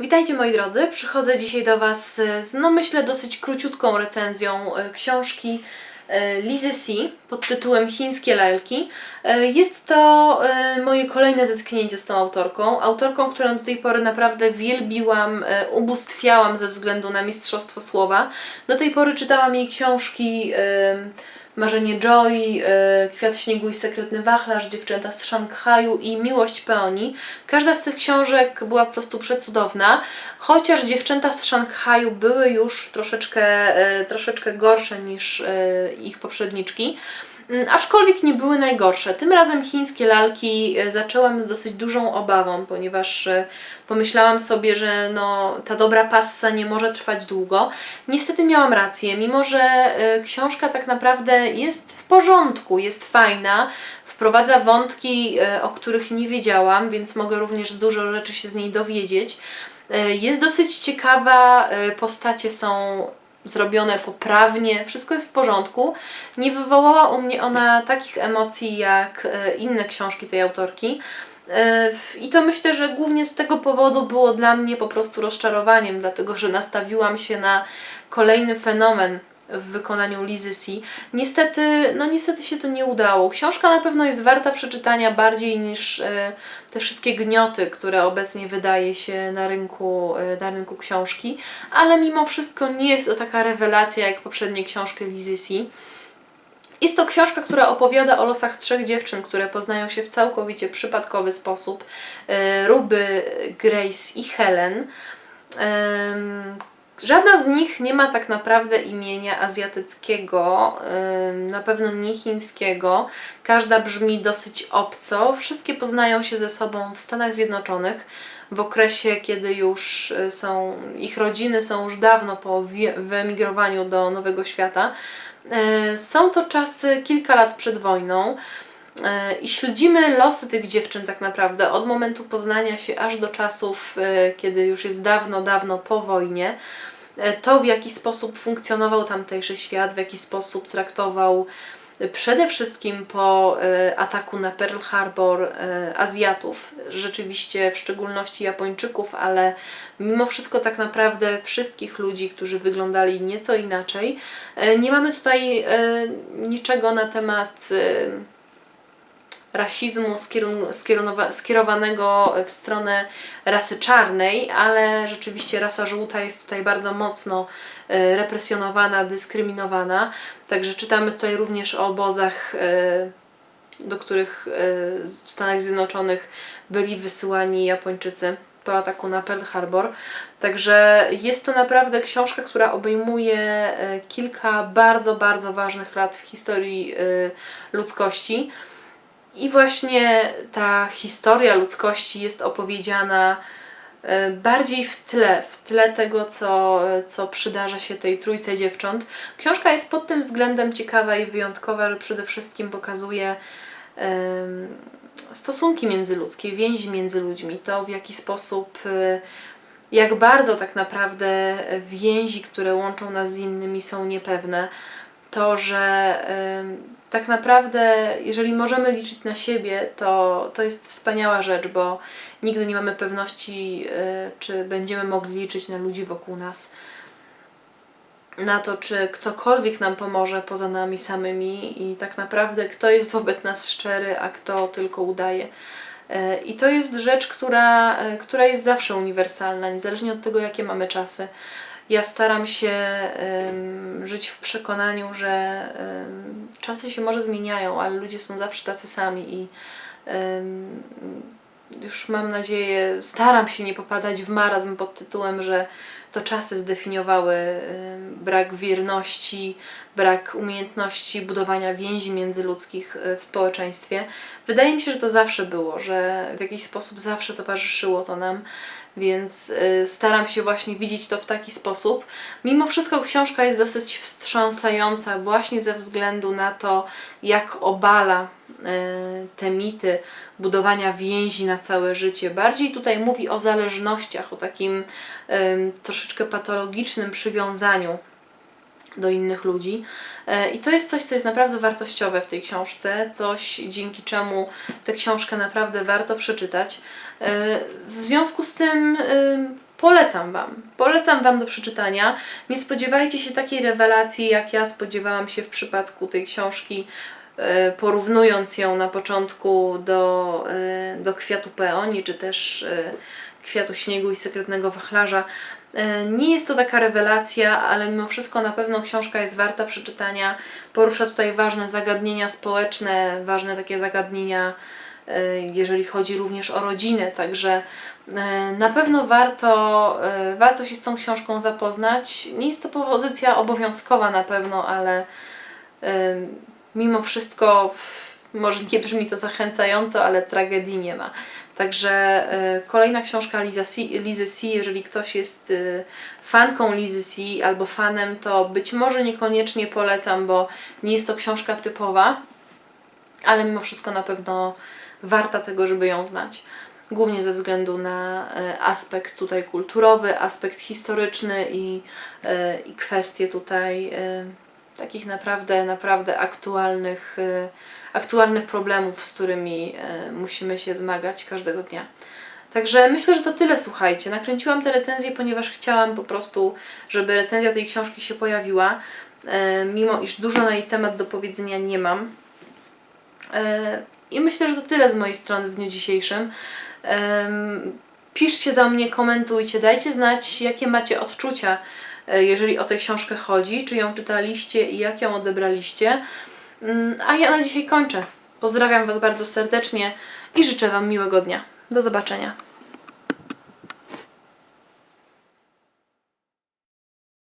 Witajcie moi drodzy, przychodzę dzisiaj do Was z, no myślę, dosyć króciutką recenzją e, książki e, Lizy C pod tytułem Chińskie lalki. E, Jest to moje kolejne zetknięcie z tą autorką. Autorką, którą do tej pory naprawdę wielbiłam, ubóstwiałam ze względu na mistrzostwo słowa. Do tej pory czytałam jej książki Marzenie Joy, e, Kwiat śniegu i sekretny wachlarz, Dziewczęta z Szanghaju i Miłość Peoni. Każda z tych książek była po prostu przecudowna, chociaż Dziewczęta z Szanghaju były już troszeczkę, e, troszeczkę gorsze niż e, ich poprzedniczki. Mm, Aczkolwiek nie były najgorsze. Tym razem chińskie lalki e, zaczęłam z dosyć dużą obawą, ponieważ e, pomyślałam sobie, że no, ta dobra passa nie może trwać długo. Niestety miałam rację, mimo że e, książka tak naprawdę jest w porządku, jest fajna, wprowadza wątki, o których nie wiedziałam, więc mogę również dużo rzeczy się z niej dowiedzieć. Jest dosyć ciekawa, postacie są zrobione poprawnie, wszystko jest w porządku. Nie wywołała u mnie ona takich emocji jak e, inne książki tej autorki. E, I to myślę, że głównie z tego powodu było dla mnie po prostu rozczarowaniem, dlatego że nastawiłam się na kolejny fenomen w wykonaniu Lizy C. Niestety, no niestety się to nie udało. Książka na pewno jest warta przeczytania bardziej niż e, te wszystkie gnioty, które obecnie wydaje się na rynku, e, na rynku książki, ale mimo wszystko nie jest to taka rewelacja jak poprzednie książki Lizy C. Jest to książka, która opowiada o losach trzech dziewczyn, które poznają się w całkowicie przypadkowy sposób. E, Ruby, Grace i Helen. Żadna z nich nie ma tak naprawdę imienia azjatyckiego, na pewno nie chińskiego. Każda brzmi dosyć obco. Wszystkie poznają się ze sobą w Stanach Zjednoczonych w okresie, kiedy już e, są, ich rodziny są już dawno po wyemigrowaniu do Nowego Świata. E, Są to czasy kilka lat przed wojną. E, I śledzimy losy tych dziewczyn tak naprawdę od momentu poznania się aż do czasów, e, kiedy już jest dawno, dawno po wojnie. E, To, w jaki sposób funkcjonował tamtejszy świat, w jaki sposób traktował przede wszystkim po ataku na Pearl Harbor Azjatów, rzeczywiście w szczególności Japończyków, ale mimo wszystko tak naprawdę wszystkich ludzi, którzy wyglądali nieco inaczej. Nie mamy tutaj niczego na temat rasizmu skierowanego w stronę rasy czarnej, ale rzeczywiście rasa żółta jest tutaj bardzo mocno e, represjonowana, dyskryminowana. Także czytamy tutaj również o obozach, e, do których e, w Stanach Zjednoczonych byli wysyłani Japończycy po ataku na Pearl Harbor. Także jest to naprawdę książka, która obejmuje kilka bardzo, bardzo ważnych lat w historii ludzkości. I właśnie ta historia ludzkości jest opowiedziana e, bardziej w tle, w tle tego, co, co przydarza się tej trójce dziewcząt. Książka jest pod tym względem ciekawa i wyjątkowa, że przede wszystkim pokazuje em, stosunki międzyludzkie, więzi między ludźmi, to w jaki sposób, e, jak bardzo tak naprawdę więzi, które łączą nas z innymi są niepewne. To, że tak naprawdę, jeżeli możemy liczyć na siebie, to, to jest wspaniała rzecz, bo nigdy nie mamy pewności, e, czy będziemy mogli liczyć na ludzi wokół nas. Na to, czy ktokolwiek nam pomoże poza nami samymi i tak naprawdę kto jest wobec nas szczery, a kto tylko udaje. E, I to jest rzecz, która, e, która jest zawsze uniwersalna, niezależnie od tego, jakie mamy czasy. Ja staram się żyć w przekonaniu, że czasy się może zmieniają, ale ludzie są zawsze tacy sami i już mam nadzieję, staram się nie popadać w marazm pod tytułem, że to czasy zdefiniowały em, brak wierności, brak umiejętności budowania więzi międzyludzkich e, w społeczeństwie. Wydaje mi się, że to zawsze było, że w jakiś sposób zawsze towarzyszyło to nam, więc y, staram się właśnie widzieć to w taki sposób. Mimo wszystko książka jest dosyć wstrząsająca właśnie ze względu na to, jak obala y, te mity budowania więzi na całe życie. Bardziej tutaj mówi o zależnościach, o takim em, troszeczkę patologicznym przywiązaniu do innych ludzi. E, I to jest coś, co jest naprawdę wartościowe w tej książce, coś dzięki czemu tę książkę naprawdę warto przeczytać. E, W związku z tym e, polecam Wam. Polecam Wam do przeczytania. Nie spodziewajcie się takiej rewelacji, jak ja spodziewałam się w przypadku tej książki, porównując ją na początku do, do kwiatu peonii, czy też kwiatu śniegu i sekretnego wachlarza. E, Nie jest to taka rewelacja, ale mimo wszystko na pewno książka jest warta przeczytania. Porusza tutaj ważne zagadnienia społeczne, ważne takie zagadnienia, e, jeżeli chodzi również o rodzinę, także e, na pewno warto, warto się z tą książką zapoznać. Nie jest to pozycja obowiązkowa na pewno, ale mimo wszystko może nie brzmi to zachęcająco, ale tragedii nie ma. Także e, kolejna książka Lizy C, jeżeli ktoś jest e, fanką Lizy C albo fanem, to być może niekoniecznie polecam, bo nie jest to książka typowa, ale mimo wszystko na pewno warta tego, żeby ją znać. Głównie ze względu na e, aspekt tutaj kulturowy, aspekt historyczny i, i kwestie tutaj takich naprawdę, naprawdę aktualnych, e, aktualnych problemów, z którymi e, musimy się zmagać każdego dnia. Także myślę, że to tyle, słuchajcie. Nakręciłam tę recenzję, ponieważ chciałam po prostu, żeby recenzja tej książki się pojawiła, e, mimo iż dużo na jej temat do powiedzenia nie mam. I myślę, że to tyle z mojej strony w dniu dzisiejszym. Piszcie do mnie, komentujcie, dajcie znać, jakie macie odczucia, jeżeli o tę książkę chodzi, czy ją czytaliście i jak ją odebraliście. Mm, A ja na dzisiaj kończę. Pozdrawiam Was bardzo serdecznie i życzę Wam miłego dnia. Do zobaczenia.